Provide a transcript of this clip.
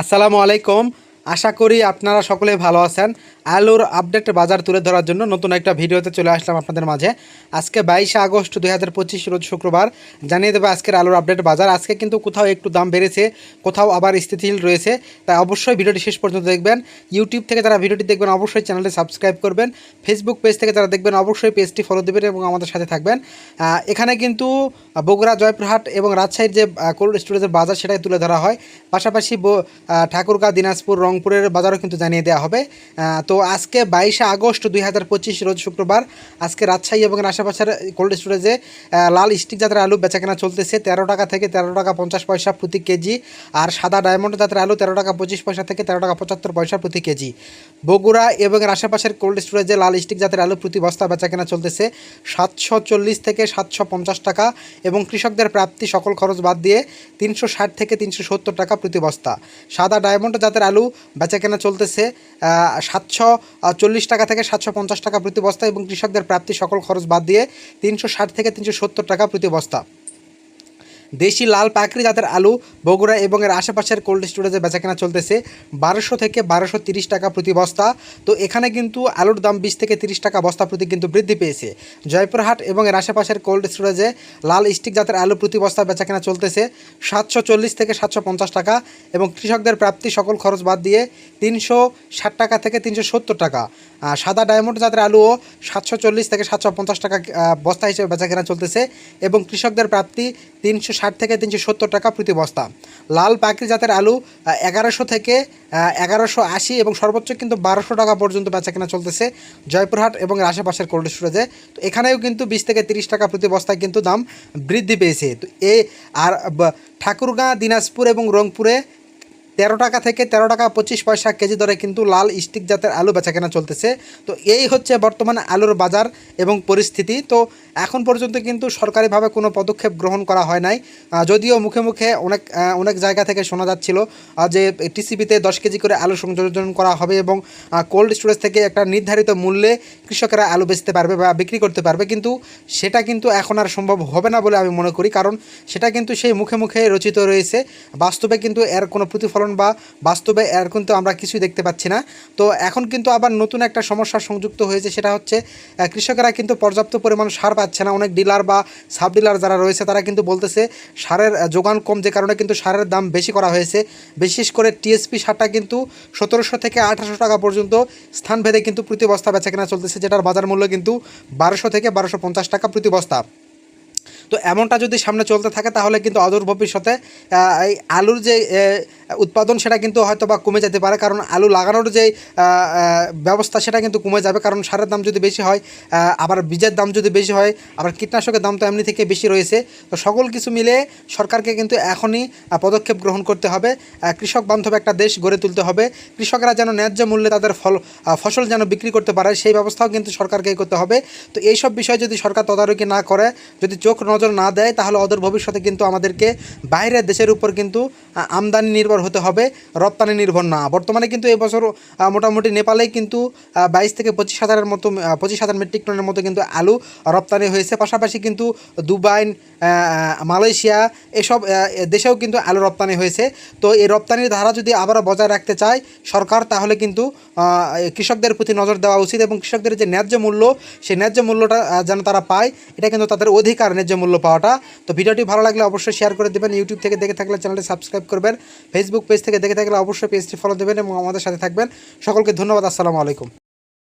আসসালামু আলাইকুম। আশা করি আপনারা সকলে ভালো আছেন। আলুর আপডেট বাজার তুলে ধরার জন্য নতুন একটা ভিডিওতে চলে আসলাম আপনাদের মাঝে। আজকে বাইশে আগস্ট দুই হাজার পঁচিশ রোজ শুক্রবার। জানিয়ে দেবে আজকের আলুর আপডেট বাজার। আজকে কিন্তু কোথাও একটু দাম বেড়েছে, কোথাও আবার স্থিতিশীল রয়েছে। তাই অবশ্যই ভিডিওটি শেষ পর্যন্ত দেখবেন। ইউটিউব থেকে যারা ভিডিওটি দেখবেন, অবশ্যই চ্যানেলটি সাবস্ক্রাইব করবেন। ফেসবুক পেজ থেকে যারা দেখবেন, অবশ্যই পেজটি ফলো দেবেন এবং আমাদের সাথে থাকবেন। এখানে কিন্তু বগুড়া, জয়পুরহাট এবং রাজশাহীর যে কোল্ড স্টোরেজের বাজার সেটাই তুলে ধরা হয়। পাশাপাশি ঠাকুরগাঁ, দিনাজপুর, রংপুরের বাজারও কিন্তু জানিয়ে দেওয়া হবে। তো আজকে বাইশে আগস্ট দুই হাজার পঁচিশ, রোজ শুক্রবার, আজকে রাজশাহী এবং আশেপাশের কোল্ড স্টোরেজে লাল স্টিক জাতের আলু বেচাকেনা চলতেছে। তেরো টাকা থেকে তেরো টাকা পঞ্চাশ পয়সা প্রতি কেজি আর সাদা ডায়মন্ড জাতের আলু তেরো টাকা পঁচিশ পয়সা থেকে তেরো টাকা পঁচাত্তর পয়সা প্রতি কেজি। বগুড়া এবং আশেপাশের কোল্ড স্টোরেজে লাল স্টিক জাতের আলু প্রতি বস্তা বেচাকেনা চলতেছে সাতশো চল্লিশ থেকে সাতশো পঞ্চাশ টাকা এবং কৃষকদের প্রাপ্তি সকল খরচ বাদ দিয়ে তিনশো ষাট থেকে তিনশো সত্তর টাকা প্রতি বস্তা। সাদা ডায়মন্ড জাতের আলু বেচাকেনা চলতেছে সাতশো চল্লিশ টাকা থেকে সাতশো পঞ্চাশ টাকা প্রতি বস্তা এবং কৃষকদের প্রাপ্তি সকল খরচ বাদ দিয়ে তিনশো ষাট থেকে তিনশো সত্তর টাকা প্রতি বস্তা। দেশি লাল পাকড়ি জাতের আলু, বগুড়া এবং এর আশেপাশের কোল্ড স্টোরেজে বেচাকেনা চলতেছে। বারোশো থেকে বারোশো তিরিশ টাকা প্রতি বস্তা। তো এখানে কিন্তু আলুর দাম বিশ থেকে তিরিশ টাকা বস্তা প্রতি কিন্তু বৃদ্ধি পেয়েছে। জয়পুরহাট এবং এর আশেপাশের কোল্ড স্টোরেজে লাল স্টিক জাতের আলু প্রতি বস্তা বেচাকেনা চলতেছে। সাতশো চল্লিশ থেকে সাতশো পঞ্চাশ টাকা এবং কৃষকদের প্রাপ্তি সকল খরচ বাদ দিয়ে তিনশো ষাট টাকা থেকে তিনশো সত্তর টাকা। সাদা ডায়মন্ড জাতের আলুও সাতশো চল্লিশ থেকে সাতশো পঞ্চাশ টাকা বস্তা হিসেবে বেচাকেনা চলতেছে এবং কৃষকদের প্রাপ্তি তিনশো ষাট থেকে তিনশো সত্তর টাকা প্রতি বস্তা। লাল পাকড়ি জাতের আলু এগারোশো থেকে এগারোশো আশি এবং সর্বোচ্চ কিন্তু বারোশো টাকা পর্যন্ত বেচা কেনা চলতেছে জয়পুরহাট এবং আশেপাশের কোল্ড স্টোরেজে। তো এখানেও কিন্তু বিশ থেকে তিরিশ টাকা প্রতি বস্তায় কিন্তু দাম বৃদ্ধি পেয়েছে। তো এ আর ঠাকুরগাঁ, দিনাজপুর এবং রংপুরে তেরো টাকা থেকে তেরো টাকা পঁচিশ পয়সা কেজি দরে কিন্তু লাল স্টিক জাতের আলু বেচাকেনা চলতেছে। তো এই হচ্ছে বর্তমানে আলুর বাজার এবং পরিস্থিতি। তো এখন পর্যন্ত কিন্তু সরকারিভাবে কোনো পদক্ষেপ গ্রহণ করা হয় নাই। যদিও মুখে মুখে অনেক অনেক জায়গা থেকে শোনা যাচ্ছিল যে টিসিবিতে দশ কেজি করে আলু সংযোজন করা হবে এবং কোল্ড স্টোরেজ থেকে একটা নির্ধারিত মূল্যে কৃষকেরা আলু বেচতে পারবে বা বিক্রি করতে পারবে। কিন্তু সেটা কিন্তু এখন আর সম্ভব হবে না বলে আমি মনে করি। কারণ সেটা কিন্তু সেই মুখে মুখে রচিত রয়েছে। বাস্তবে কিন্তু এর কোনো প্রতিফলন বা বাস্তবে এর কিন্তু আমরা কিছুই দেখতে পাচ্ছি না। তো এখন কিন্তু আবার নতুন একটা সমস্যা সংযুক্ত হয়েছে, সেটা হচ্ছে কৃষকেরা কিন্তু পর্যাপ্ত পরিমাণ সার পাচ্ছে না। অনেক ডিলার বা সাব ডিলার যারা রয়েছে, তারা কিন্তু বলতেছে, সারের যোগান কম যে কারণে কিন্তু সারের দাম বেশি করা হয়েছে। বিশেষ করে টিএসপি সারটা কিন্তু সতেরোশো থেকে আঠারোশো টাকা পর্যন্ত স্থানভেদে কিন্তু প্রতি বস্তা বেচা কেনা চলতেছে, যেটার বাজার মূল্য কিন্তু বারোশো থেকে বারোশো পঞ্চাশ টাকা প্রতি বস্তা। তো এমনটা যদি সামনে চলতে থাকে, তাহলে কিন্তু অদূর ভবিষ্যতে এই আলুর যে উৎপাদন, সেটা কিন্তু হয়তো বা কমে যেতে পারে। কারণ আলু লাগানোর যে ব্যবস্থা, সেটা কিন্তু কমে যাবে। কারণ সারের দাম যদি বেশি হয় আবার বীজের দাম যদি বেশি হয়, আবার কীটনাশকের দাম তো এমনি থেকে বেশি রয়েছে। তো সকল কিছু মিলে সরকারকে কিন্তু এখনই পদক্ষেপ গ্রহণ করতে হবে। কৃষক বান্ধব একটা দেশ গড়ে তুলতে হবে। কৃষকরা যেন ন্যায্য মূল্যে তাদের ফল ফসল যেন বিক্রি করতে পারে, সেই ব্যবস্থাও কিন্তু সরকারকেই করতে হবে। তো এইসব বিষয় যদি সরকার তদারকি না করে, যদি চোখ নজর না দেয়, তাহলে অদূর ভবিষ্যতে কিন্তু আমাদেরকে বাইরের দেশের উপর কিন্তু আমদানি নির্ভর হতে হবে, রপ্তানি নির্ভর না। বর্তমানে কিন্তু এবছর মোটামুটি নেপালেই কিন্তু বাইশ থেকে পঁচিশ হাজারের মতো পঁচিশ হাজার মেট্রিক টনের মতো কিন্তু আলু রপ্তানি হয়েছে। পাশাপাশি কিন্তু দুবাই মালয়েশিয়া এসব দেশেও কিন্তু আলু রপ্তানি হয়েছে। তো এই রপ্তানির ধারা যদি আবারও বজায় রাখতে চায় সরকার, তাহলে কিন্তু কৃষকদের প্রতি নজর দেওয়া উচিত এবং কৃষকদের যে ন্যায্য মূল্য, সেই ন্যায্য মূল্যটা যেন তারা পায়, এটা কিন্তু তাদের অধিকার ন্যায্য মূল্য পাওয়াটা। তো ভিডিওটি ভালো লাগলে অবশ্যই শেয়ার করে দেবেন। ইউটিউব থেকে দেখে থাকলে চ্যানেলটি সাবস্ক্রাইব করবেন। ফেসবুক পেজ থেকে দেখে থাকলে অবশ্যই পেজটি ফলো দেবেন এবং আমাদের সাথে থাকবেন। সকলকে ধন্যবাদ। আসসালামু আলাইকুম।